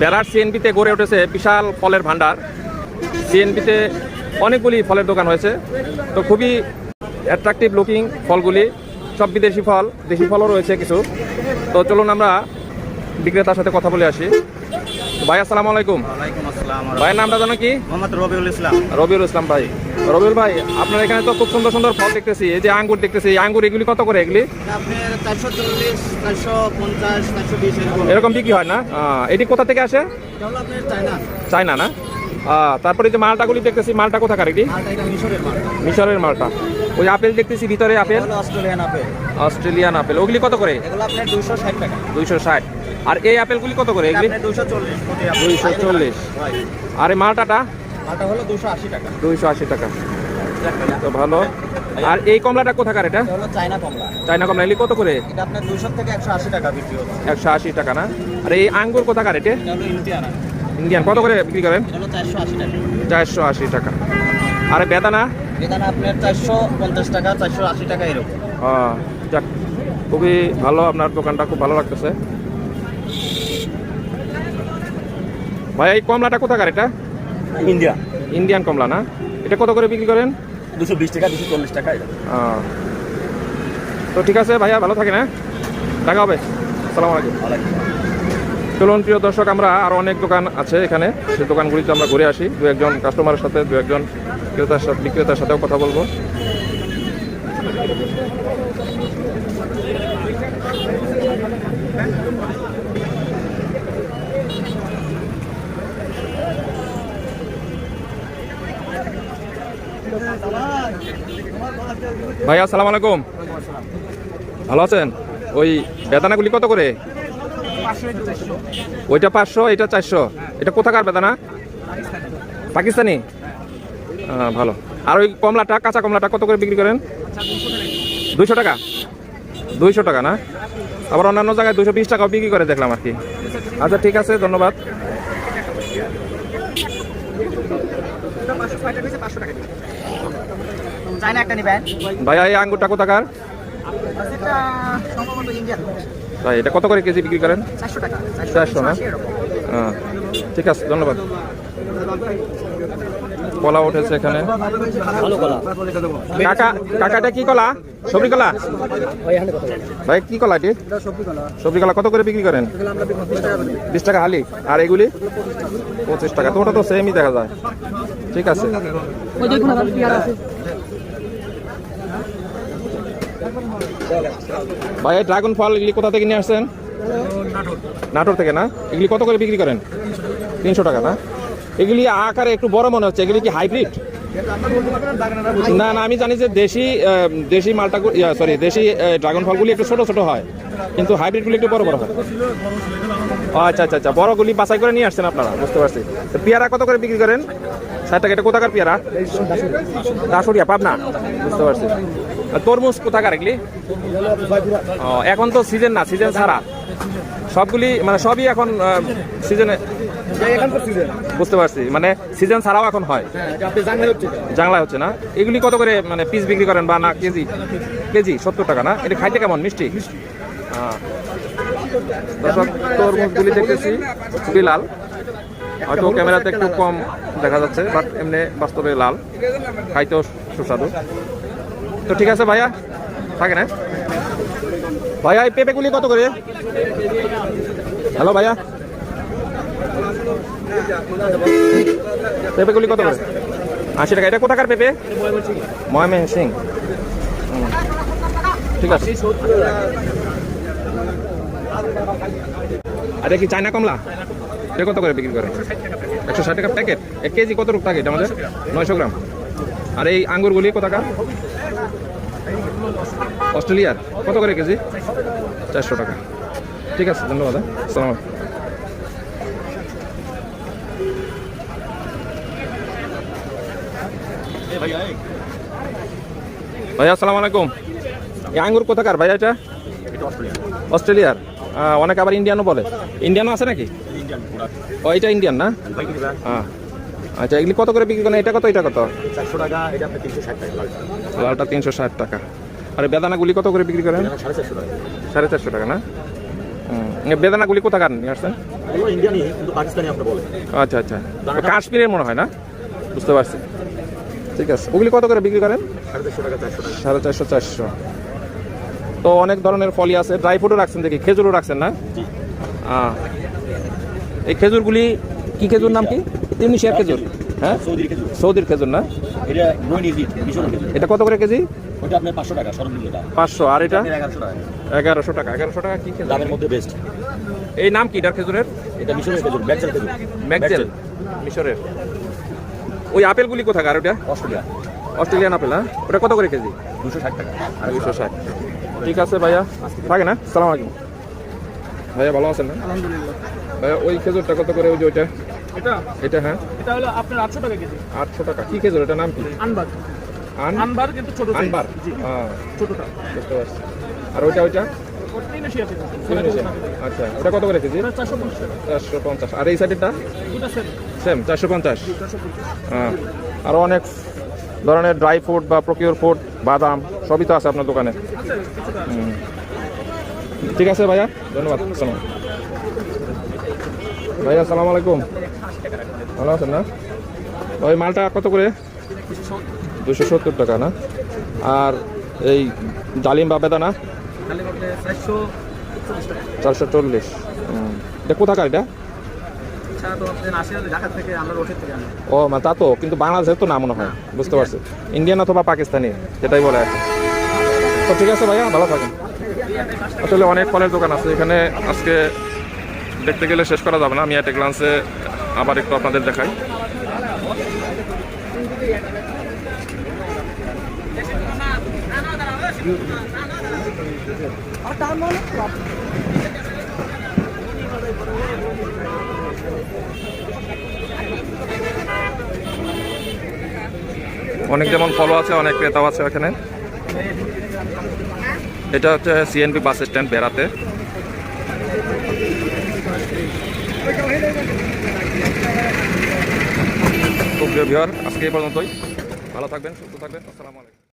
বেড়ার সিএনপিতে গড়ে উঠেছে বিশাল ফলের ভাণ্ডার। সিএনপিতে অনেকগুলি ফলের দোকান হয়েছে। তো খুবই অ্যাট্রাকটিভ লুকিং ফলগুলি। সব বিদেশি ফল, দেশি ফলও রয়েছে কিছু। তো চলুন আমরা বিক্রেতার সাথে কথা বলে আসি। ভাই আসসালামু আলাইকুম। ভাইয়ের নামটা জানো কি? মোহাম্মদ রবিউল ইসলাম। রবিউল ইসলাম ভাই। রবিউল ভাই আপনার এখানে তো খুব সুন্দর সুন্দর ফল দেখতেছি এই যে আঙ্গুর দেখতেছি এই আঙ্গুর এগুলি কত করে এগুলি? এরকম। বিক্রি হয় না? এটি কোথা থেকে আসে? চায়না। না? তারপরে যে মালটাগুলি দেখতেছি মালটা কোথাকার এটি? মিশরের মালটা। ওই আপেল দেখতেছি ভিতরে apple. Australian apple. Australian apple. ওগুলি কত করে? এগুলো আপনার টাকা। দুইশো ষাট। আর এই আপেলগুলি কত করে? এগুলি? চল্লিশ। আর এই মালটাটা? মালটা হলো টাকা। তো ভালো। আর এই কমলাটা কোথাকার এটা? হলো চায়না কমলা। এগুলি কত করে? এটা আপনার থেকে টাকা বিক্রি হচ্ছে। টাকা না? আর এই আঙ্গুর কোথাকার এটা? এটা হলো ইন্ডিয়ানা ইন্ডিয়ান। কত করে বিক্রি করেন? এটা হলো টাকা। চারশো আশি টাকা। আর বেদানা? এখানে আপনার চারশো পঞ্চাশ টাকা চারশো আশি টাকা এরকম। আহ, যাক খুবই ভালো আপনার দোকানটা খুব ভালো লাগতেছে। ভাই এই কমলাটা কোথাকার এটা? ইন্ডিয়া। ইন্ডিয়ান কমলা না? এটা কত করে বিক্রি করেন? দুশো বিশ টাকা দুশো চল্লিশ টাকা এটা তো ঠিক আছে ভাইয়া ভালো থাকেন হ্যাঁ? দেখা হবে। সালাম আলাইকুম। চলুন, প্রিয় দর্শক, আমরা আরও অনেক দোকান আছে এখানে। সেই দোকানগুলিতে আমরা ঘুরে আসি। দু একজন কাস্টমারের সাথে, দু একজন ক্রেতার সাথে, বিক্রেতার সাথেও কথা বলব। ভাইয়া, আসসালামু আলাইকুম। ভালো আছেন? ওই বেদানাগুলি কত করে? ওইটা পাঁচশো এটা চারশো। এটা কোথাকার বেদানা? পাকিস্তানি? ভালো। আর ওই কমলাটা কাঁচা কমলাটা কত করে বিক্রি করেন? দুইশো টাকা? দুইশো টাকা না? আবার অন্যান্য জায়গায় দুশো বিশ টাকাও বিক্রি করে দেখলাম আর কি। আচ্ছা ঠিক আছে ধন্যবাদ। ভাইয়া এই আঙ্গুরটা কোথাকার? তাই এটা কত করে কেজি বিক্রি করেন? চারশো না? হ্যাঁ ঠিক আছে ধন্যবাদ। কলা উঠেছে এখানে। ভালো কাকা কাকাটা কি কলা? সবজি কলা? ভাই কি কলা এটি? সবজি কলা কত করে বিক্রি করেন? বিশ টাকা হালি। আর এগুলি? পঁচিশ টাকা। তো ওটা তো সেমই দেখা যায়। ঠিক আছে। ভাই ড্রাগন ফল এগুলি কোথা থেকে নিয়ে আসছেন? নাটোর থেকে না? এগুলি কত করে বিক্রি করেন? তিনশো টাকা, না? এগুলি আকারে একটু বড় মনে হচ্ছে। এগুলি কি হাইব্রিড না না, আমি জানি যে দেশি দেশি মালটা সরি দেশি ড্রাগন ফলগুলি একটু ছোট ছোট হয়। কিন্তু হাইব্রিডগুলি একটু বড় বড় হয়। আচ্ছা আচ্ছা আচ্ছা। বড়গুলি বাছাই করে নিয়ে আসছেন আপনারা, বুঝতে পারছি। পেয়ারা কত করে বিক্রি করেন? ষাট টাকা, এটা কোথাকার পেয়ারা? দাসুরিয়া, পাবনা, বুঝতে পারছি। তরমুজ কোথাকার এগুলি? এখন তো সিজন না সিজন ছাড়া। সবগুলি মানে সবই এখন সিজনে বুঝতে পারছি মানে সিজন ছাড়াও এখন হয়। জাংলা হচ্ছে। না? এগুলি কত করে মানে পিস বিক্রি করেন বা না কেজি? কেজি সত্তর টাকা না? এটা খাইতে কেমন মিষ্টি? দর্শক তরমুজগুলি দেখতেছি খুবই লাল। হয়তো ক্যামেরাতে একটু কম দেখা যাচ্ছে বাট এমনি বাস্তবে লাল। খাইতেও সুস্বাদু। তো ঠিক আছে ভাইয়া থাকে না ভাইয়া, এই পেঁপেগুলি কত করে? হ্যালো ভাইয়া। পেঁপেগুলি কত করে? আশি টাকা। এটা কোথাকার পেঁপে? ময়মে সিং। ঠিক আছে। আর কি চায়না কমলা? এটা কত করে বিক্রি করে? একশো ষাট টাকা প্যাকেট। এক কেজি কত রূপ প্যাকেট আমাদের? নয়শো গ্রাম। আর এই আঙ্গুরগুলি কোথাকার? অস্ট্রেলিয়ার কত করে কেজি? চারশো টাকা। ঠিক আছে ধন্যবাদ হ্যাঁ। আসসালাম আলাইকুম। ভাইয়া আসসালামু আলাইকুম। এই আঙ্গুর কোথাকার ভাইয়া এটা? অস্ট্রেলিয়ার। অনেকে আবার ইন্ডিয়ানও বলে। ইন্ডিয়ানও আছে নাকি? ও এটা ইন্ডিয়ান না? হ্যাঁ আচ্ছা এগুলি কত করে বিক্রি করেন? এটা কত এটা কত? চারশো টাকা এটা আপনার তিনশো ষাট টাকা। লালটা তিনশো ষাট টাকা। আর বেদানাগুলি কত করে বিক্রি করেন? সাড়ে চারশো টাকা। সাড়ে চারশো টাকা না? বেদানাগুলি কোথাকার নিয়ে আসছেন? এগুলো কিন্তু পাকিস্তানি আপনি বলেন। আচ্ছা আচ্ছা। কাশ্মীরের মনে হয় না? বুঝতে পারছি। ঠিক আছে। ওগুলি কত করে বিক্রি করেন? সাড়ে চারশো চারশো তো অনেক ধরনের ফলই আছে। ড্রাই ফ্রুটও রাখছেন দেখি খেজুরও রাখছেন না? এই খেজুরগুলি কি খেজুর নাম কি? তিমনি শেয়ার খেজুর। হ্যাঁ? সৌদির খেজুর। না? এটা কত করে কেজি? পাঁচশো আর এটা? এগারোশো টাকা। এগারোশো টাকা। কি দামের মধ্যে বেস্ট এই নাম কি এটার খেজুরের? এটা মিশরের খেজুর ব্যাকচেল খেজুর। ম্যাকজেল। মিশরের। ওই আপেলগুলি কোথাকার ওটা? অস্ট্রেলিয়া। অস্ট্রেলিয়ান আপেল হ্যাঁ? ওটা কত করে কেজি? দুশো ষাট টাকা। দুশো ষাট। ঠিক আছে ভাইয়া। থাকে না? সালাম আলাইকুম। ভাইয়া ভালো আছেন না? আলহামদুলিল্লাহ। ভাইয়া ওই খেজুরটা কত করে ওই যে ওইটা? এটা? এটা হ্যাঁ? এটা হলো আপনার আটশো টাকা কেজি। আটশো টাকা। কি খেজুর? এটা নাম কি? আনবার। আনবার কিন্তু ছোট। আনবার? জি। হ্যাঁ ছোটটা। বুঝতে পারছি। আর ওইটা ওইটা। আচ্ছা ওটা কত করে কেজি? চারশো পঞ্চাশ আর এই সাইডেরটা? সেম। চারশো পঞ্চাশ। হ্যাঁ আরও অনেক ধরনের ড্রাই ফ্রুট বা প্রকিওর ফ্রুট বাদাম সবই তো আছে আপনার দোকানে। হুম। ঠিক আছে ভাইয়া, ধন্যবাদ ভাইয়া, আসসালামু আলাইকুম। ভালো আছেন না? ওই মালটা কত করে? দুশো সত্তর টাকা না? আর এই ডালিম বা বেদানা? চারশো চল্লিশ। এটা কোথাকার এটা? ও মানে তা তো, কিন্তু বাংলাদেশের তো না মনে হয়, বুঝতে পারছি। ইন্ডিয়ান অথবা পাকিস্তানি, যেটাই বলে আর। তো ঠিক আছে ভাইয়া, ভালো থাকেন। আসলে অনেক ফলের দোকান আছে, এখানে আজকে দেখতে গেলে শেষ করা যাবে না, আমি একটা গ্লান্সে আবার একটু আপনাদের দেখাই। অনেক যেমন ফলও আছে, অনেক ক্রেতাও আছে এখানে এটা হচ্ছে সিএনপি বাস স্ট্যান্ড বেড়াতে। খুব ভিউয়ার আজকে এই পর্যন্তই। ভালো থাকবেন, সুস্থ থাকবেন। আসসালামু আলাইকুম।